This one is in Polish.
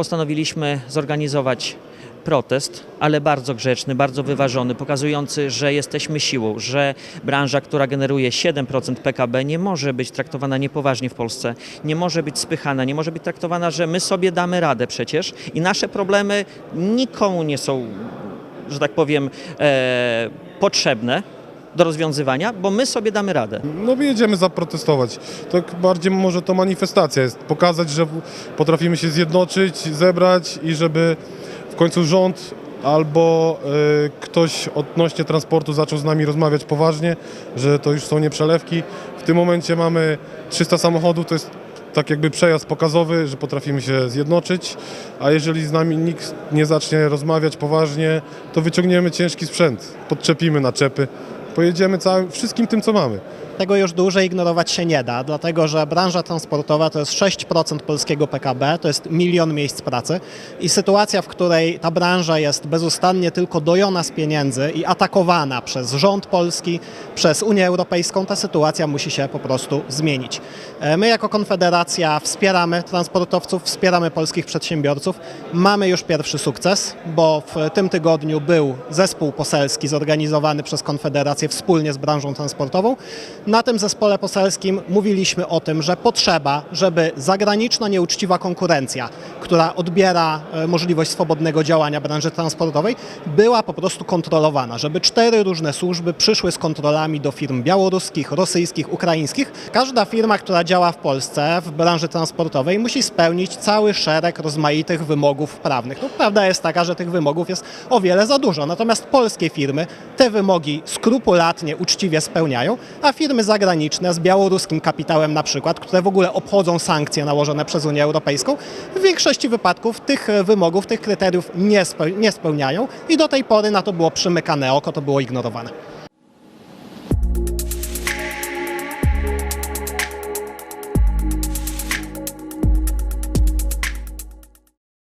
postanowiliśmy zorganizować protest, ale bardzo grzeczny, bardzo wyważony, pokazujący, że jesteśmy siłą, że branża, która generuje 7% PKB nie może być traktowana niepoważnie w Polsce, nie może być spychana, nie może być traktowana, że my sobie damy radę przecież i nasze problemy nikomu nie są, że tak powiem, e, potrzebne do rozwiązywania, bo my sobie damy radę. No my jedziemy zaprotestować. Tak bardziej może to manifestacja jest. Pokazać, że potrafimy się zjednoczyć, zebrać i żeby w końcu rząd albo y, ktoś odnośnie transportu zaczął z nami rozmawiać poważnie, że to już są nieprzelewki. W tym momencie mamy 300 samochodów, to jest tak jakby przejazd pokazowy, że potrafimy się zjednoczyć, a jeżeli z nami nikt nie zacznie rozmawiać poważnie, to wyciągniemy ciężki sprzęt, podczepimy naczepy, pojedziemy całym, wszystkim tym, co mamy. Tego już dłużej ignorować się nie da, dlatego że branża transportowa to jest 6% polskiego PKB, to jest milion miejsc pracy i sytuacja, w której ta branża jest bezustannie tylko dojona z pieniędzy i atakowana przez rząd polski, przez Unię Europejską, ta sytuacja musi się po prostu zmienić. E, My jako Konfederacja wspieramy transportowców, wspieramy polskich przedsiębiorców. Mamy już pierwszy sukces, bo w tym tygodniu był zespół poselski zorganizowany przez Konfederację wspólnie z branżą transportową. Na tym zespole poselskim mówiliśmy o tym, że potrzeba, żeby zagraniczna nieuczciwa konkurencja, która odbiera e, możliwość swobodnego działania branży transportowej, była po prostu kontrolowana, żeby cztery różne służby przyszły z kontrolami do firm białoruskich, rosyjskich, ukraińskich. Każda firma, która działa w Polsce w branży transportowej musi spełnić cały szereg rozmaitych wymogów prawnych. No, prawda jest taka, że tych wymogów jest o wiele za dużo, natomiast polskie firmy te wymogi skrupulatnie, uczciwie spełniają, a firmy zagraniczne z białoruskim kapitałem na przykład, które w ogóle obchodzą sankcje nałożone przez Unię Europejską, w większości wypadków tych wymogów, tych kryteriów nie, speł- nie spełniają i do tej pory na to było przymykane oko, to było ignorowane.